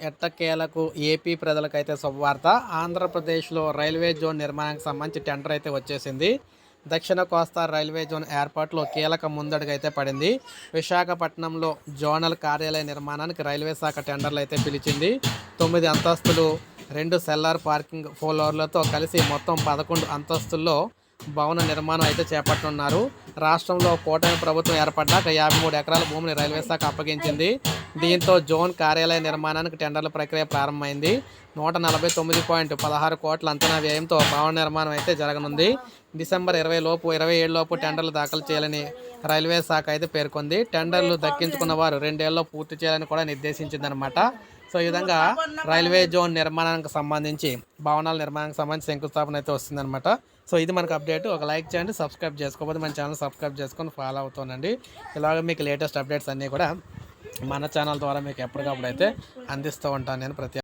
ఎట్టకేలకు ఏపీ ప్రజలకైతే శుభవార్త. ఆంధ్రప్రదేశ్లో రైల్వే జోన్ నిర్మాణానికి సంబంధించి టెండర్ అయితే వచ్చేసింది. దక్షిణ కోస్తా రైల్వే జోన్ ఏర్పాటులో కీలక ముందడుగు అయితే పడింది. విశాఖపట్నంలో జోనల్ కార్యాలయ నిర్మాణానికి రైల్వే శాఖ టెండర్లు అయితే పిలిచింది. తొమ్మిది అంతస్తులు రెండు సెల్లార్ పార్కింగ్ ఫ్లోర్లతో కలిసి మొత్తం పదకొండు అంతస్తుల్లో భవన నిర్మాణం అయితే చేపట్టనున్నారు. రాష్ట్రంలో కూటమి ప్రభుత్వం ఏర్పడ్డాక యాభై మూడు ఎకరాల భూమిని రైల్వే శాఖ అప్పగించింది. దీంతో జోన్ కార్యాలయ నిర్మాణానికి టెండర్ల ప్రక్రియ ప్రారంభమైంది. నూట నలభై తొమ్మిది పాయింట్ పదహారు కోట్ల అంచనా వ్యయంతో భవన నిర్మాణం అయితే జరగనుంది. డిసెంబర్ ఇరవై లోపు ఇరవై ఏడులోపు టెండర్లు దాఖలు చేయాలని రైల్వే శాఖ అయితే పేర్కొంది. టెండర్లు దక్కించుకున్న వారు రెండేళ్ళలో పూర్తి చేయాలని కూడా నిర్దేశించిందనమాట సో ఈ విధంగా రైల్వే జోన్ నిర్మాణానికి సంబంధించి భవనాల నిర్మాణానికి సంబంధించి శంకుస్థాపన అయితే వస్తుందన్నమాట. సో ఇది మనకు అప్డేట్. ఒక లైక్ చేయండి సబ్స్క్రైబ్ చేసుకోకపోతే మన ఛానల్ సబ్స్క్రైబ్ చేసుకొని ఫాలో అవుతానండి ఇలాగ మీకు లేటెస్ట్ అప్డేట్స్ అన్నీ కూడా మన ఛానల్ ద్వారా మీకు ఎప్పటికప్పుడు అయితే అందిస్తూ ఉంటాను నేను ప్రతి